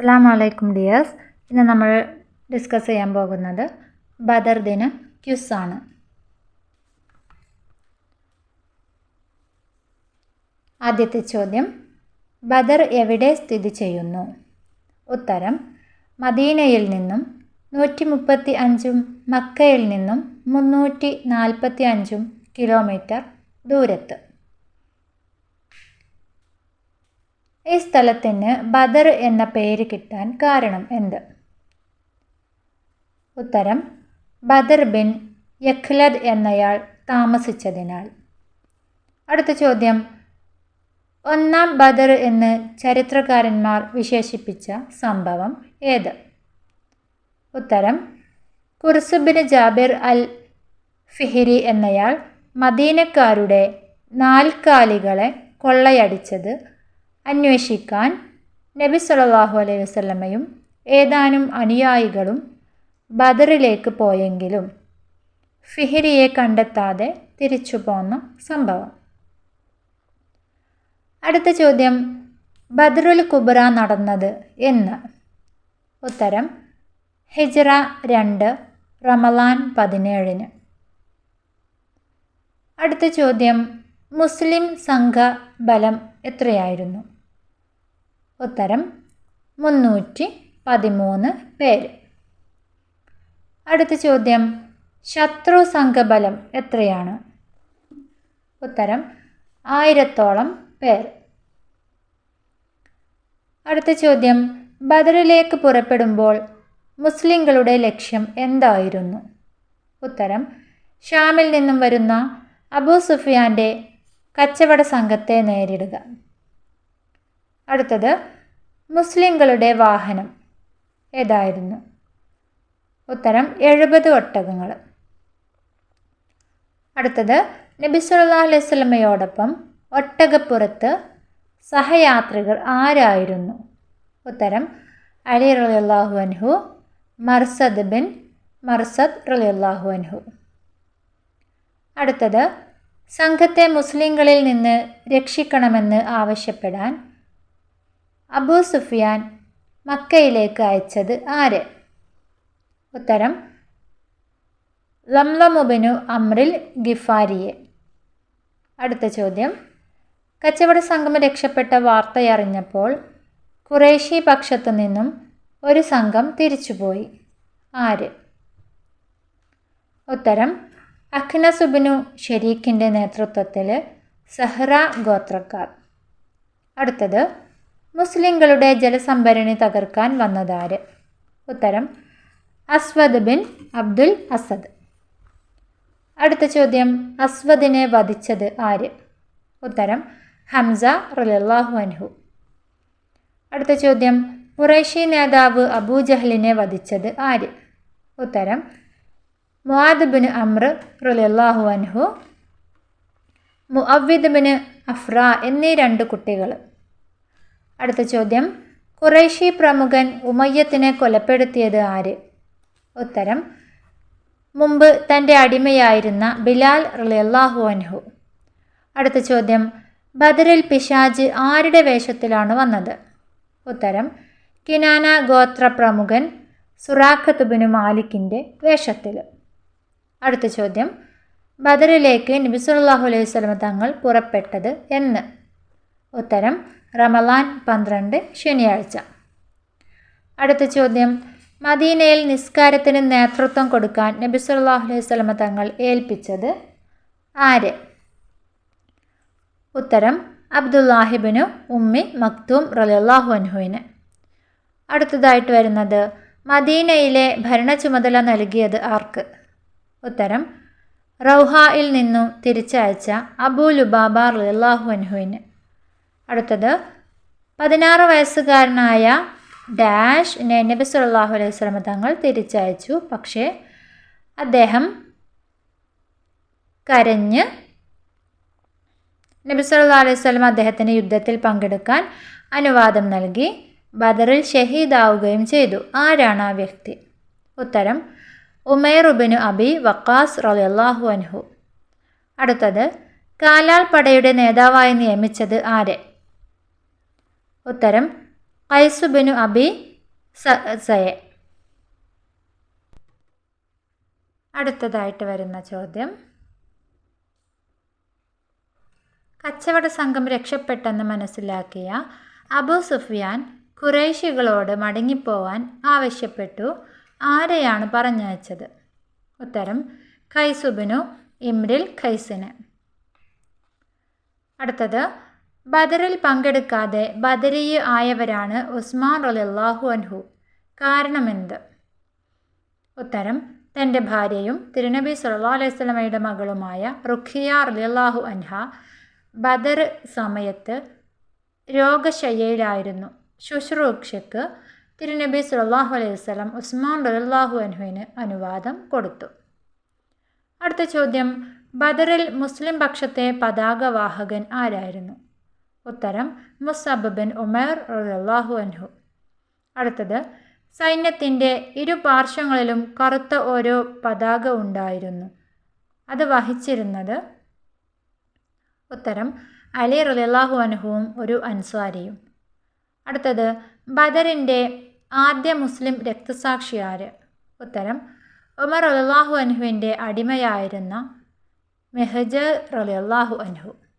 അസ്സാം വലൈക്കും ഡിയേഴ്സ്. ഇന്ന് നമ്മൾ ഡിസ്കസ് ചെയ്യാൻ പോകുന്നത് ബദർ ദിന ക്യുസ് ആണ് ആദ്യത്തെ ചോദ്യം ബദർ എവിടെ സ്ഥിതി ചെയ്യുന്നു? ഉത്തരം മദീനയിൽ നിന്നും നൂറ്റി മുപ്പത്തി അഞ്ചും മക്കയിൽ നിന്നും മുന്നൂറ്റി നാൽപ്പത്തി അഞ്ചും കിലോമീറ്റർ ദൂരത്ത്. ഈ സ്ഥലത്തിന് ബദർ എന്ന പേര് കിട്ടാൻ കാരണം എന്ത്? ഉത്തരം ബദർ ബിൻ യഖ്ലദ് എന്നയാൾ താമസിച്ചതിനാൽ. അടുത്ത ചോദ്യം ഒന്നാം ബദർ എന്ന് ചരിത്രകാരന്മാർ വിശേഷിപ്പിച്ച സംഭവം ഏത്? ഉത്തരം കുർസുബിന് ജാബിർ അൽ ഫിഹിരി എന്നയാൾ മദീനക്കാരുടെ നാൽക്കാലികളെ കൊള്ളയടിച്ചത് അന്വേഷിക്കാൻ നബി സല്ലല്ലാഹു അലൈഹി വസല്ലമയും ഏതാനും അനുയായികളും ബദറിലേക്ക് പോയെങ്കിലും ഫിഹിരിയെ കണ്ടെത്താതെ തിരിച്ചു പോന്ന സംഭവം. അടുത്ത ചോദ്യം ബദറുൽ കുബ്ര നടന്നത് എന്ന്. ഉത്തരം ഹിജ്റ രണ്ട് റമലാൻ പതിനേഴിന്. അടുത്ത ചോദ്യം മുസ്ലിം സംഘ ബലം എത്രയായിരുന്നു? ഉത്തരം മുന്നൂറ്റി പതിമൂന്ന് പേര്. അടുത്ത ചോദ്യം ശത്രു സംഘബലം എത്രയാണ്? ഉത്തരം ആയിരത്തോളം പേർ അടുത്ത ചോദ്യം ബദറിലേക്ക് പുറപ്പെടുമ്പോൾ മുസ്ലിങ്ങളുടെ ലക്ഷ്യം എന്തായിരുന്നു? ഉത്തരം ഷാമിൽ നിന്നും വരുന്ന അബൂ സുഫിയാന്റെ കച്ചവട സംഘത്തെ നേരിടുക. അടുത്തത് മുസ്ലിങ്ങളുടെ വാഹനം ഏതായിരുന്നു? ഉത്തരം എഴുപത് ഒട്ടകങ്ങൾ. അടുത്തത് നബി സല്ലല്ലാഹു അലൈഹി ഒട്ടകപ്പുറത്ത് സഹയാത്രികർ ആരായിരുന്നു? ഉത്തരം അലി റളിയല്ലാഹു അൻഹു മർസദ് ബിൻ മർസദ് റളിയല്ലാഹു അൻഹു. അടുത്തത് സംഘത്തെ മുസ്ലിങ്ങളിൽ നിന്ന് രക്ഷിക്കണമെന്ന് ആവശ്യപ്പെടാൻ അബൂ സുഫിയാൻ മക്കയിലേക്ക് അയച്ചത് ആര്? ഉത്തരം ലംലമുബിനു അമ്രിൽ ഗിഫാരിയെ. അടുത്ത ചോദ്യം കച്ചവട സംഘം രക്ഷപ്പെട്ട വാർത്തയറിഞ്ഞപ്പോൾ കുറേശി പക്ഷത്തു നിന്നും ഒരു സംഘം തിരിച്ചുപോയി. ആര്? ഉത്തരം അഖ്നസുബിനു ഷെരീഖിന്റെ നേതൃത്വത്തിൽ സഹ്റ ഗോത്രക്കാർ. അടുത്തത് മുസ്ലിങ്ങളുടെ ജലസംഭരണി തകർക്കാൻ വന്നതാര്? ഉത്തരം അസ്വദ് ബിൻ അബ്ദുൽ അസദ് അടുത്ത ചോദ്യം അസ്വദിനെ വധിച്ചത് ആര്? ഉത്തരം ഹംസ റലിയല്ലാഹു അൻഹു. അടുത്ത ചോദ്യം ഖുറൈശി നേതാവ് അബൂജഹലിനെ വധിച്ചത് ആര്? ഉത്തരം മുആദ് ബിൻ അമ്ര റലിയല്ലാഹു അൻഹു മുഅവിദ് ബിൻ അഫ്ര എന്നീ രണ്ട് കുട്ടികൾ അടുത്ത ചോദ്യം. കുറേശി പ്രമുഖൻ ഉമയ്യത്തിനെ കൊലപ്പെടുത്തിയത് ആര്? ഉത്തരം മുമ്പ് തന്റെ അടിമയായിരുന്ന ബിലാൽ റളിയല്ലാഹു അൻഹു. അടുത്ത ചോദ്യം ബദറിൽ പിശാജ് ആരുടെ വേഷത്തിലാണ് വന്നത്? ഉത്തരം കിനാന ഗോത്ര പ്രമുഖൻ സുറാഖത്തുബിനു മാലിക്കിന്റെ വേഷത്തിൽ. അടുത്ത ചോദ്യം ബദറിലേക്ക് നബിസുല്ലാഹു അലൈഹി സ്വലമ തങ്ങൾ പുറപ്പെട്ടത് എന്ന്. ഉത്തരം റമലാൻ പന്ത്രണ്ട് ശനിയാഴ്ച. അടുത്ത ചോദ്യം. മദീനയിൽ നിസ്കാരത്തിന് നേതൃത്വം കൊടുക്കാൻ നബി സല്ലല്ലാഹു അലൈഹി തങ്ങൾ ഏൽപ്പിച്ചത് ആര്? ഉത്തരം അബ്ദുല്ലാഹിബിനു ഉമ്മി മക്തൂം റലിയല്ലാഹു അൻഹുവിന്. അടുത്തതായിട്ട് വരുന്നത് മദീനയിലെ ഭരണ ചുമതല നൽകിയത് ആർക്ക്? ഉത്തരം റൗഹായിൽ നിന്നും തിരിച്ചയച്ച അബൂ ലുബാബ റലിയല്ലാഹു അടുത്തത് പതിനാറ് വയസ്സുകാരനായ ഡാഷ് നബി സല്ലല്ലാഹു അലൈഹി സ്വലമ തങ്ങൾ തിരിച്ചയച്ചു. പക്ഷേ അദ്ദേഹം കരഞ്ഞ് നബി സല്ലല്ലാഹു അലൈഹി സ്വലം അദ്ദേഹത്തിന് യുദ്ധത്തിൽ പങ്കെടുക്കാൻ അനുവാദം നൽകി ബദറിൽ ഷഹീദാവുകയും ചെയ്തു. ആരാണ് ആ വ്യക്തി? ഉത്തരം ഉമേർ ഉബിനു അബി വക്കാസ് റളിയല്ലാഹു അൻഹു. അടുത്തത് കാലാൾ പടയുടെ നേതാവായി നിയമിച്ചത് ആരെ? ഉത്തരം ഖൈസുബിനു അബി സയെ. അടുത്തതായിട്ട് വരുന്ന ചോദ്യം. കച്ചവട സംഘം രക്ഷപ്പെട്ടെന്ന് മനസ്സിലാക്കിയ അബു സുഫിയാൻ കുറേശികളോട് മടങ്ങിപ്പോവാൻ ആവശ്യപ്പെട്ടു. ആരെയാണ് പറഞ്ഞയച്ചത്? ഉത്തരം ഖൈസുബിനു ഇമ്രിൽ ഖൈസിന്. അടുത്തത് ബദറിൽ പങ്കെടുക്കാതെ ബദരീയ് ആയവരാണ് ഉസ്മാൻ റലാഹു അൻഹു. കാരണമെന്ത്? ഉത്തരം തന്റെ ഭാര്യയും തിരുനബി സല്ലാ അലൈഹി സ്വലമയുടെ മകളുമായ റുഖിയ റലിയല്ലാഹു അൻഹ ബദർ സമയത്ത് രോഗശയ്യയിലായിരുന്നു. ശുശ്രൂഷയ്ക്ക് തിരുനബി സുല്ലാഹു അലൈഹി വസ്ലം ഉസ്മാൻ റലാഹു അൻഹുവിന് അനുവാദം കൊടുത്തു. അടുത്ത ചോദ്യം ബദറിൽ മുസ്ലിം പക്ഷത്തെ പതാകവാഹകൻ ആരായിരുന്നു? ഉത്തരം മുസബ് ബിൻ ഉമർ റളിയല്ലാഹു അൻഹു. അടുത്തത് സൈന്യത്തിന്റെ ഇരു പാർശ്വങ്ങളിലും കറുത്ത ഓരോ പതാക ഉണ്ടായിരുന്നു. അത് വഹിച്ചിരുന്നത് ഉത്തരം അലി റളിയല്ലാഹു അൻഹുവും ഒരു അൻസ്വാരിയും. അടുത്തത് ബദറിന്റെ ആദ്യ മുസ്ലിം രക്തസാക്ഷി ആര്? ഉത്തരം ഉമർ റളിയല്ലാഹു അൻഹുവിന്റെ അടിമയായിരുന്ന മെഹജ റളിയല്ലാഹു അൻഹു.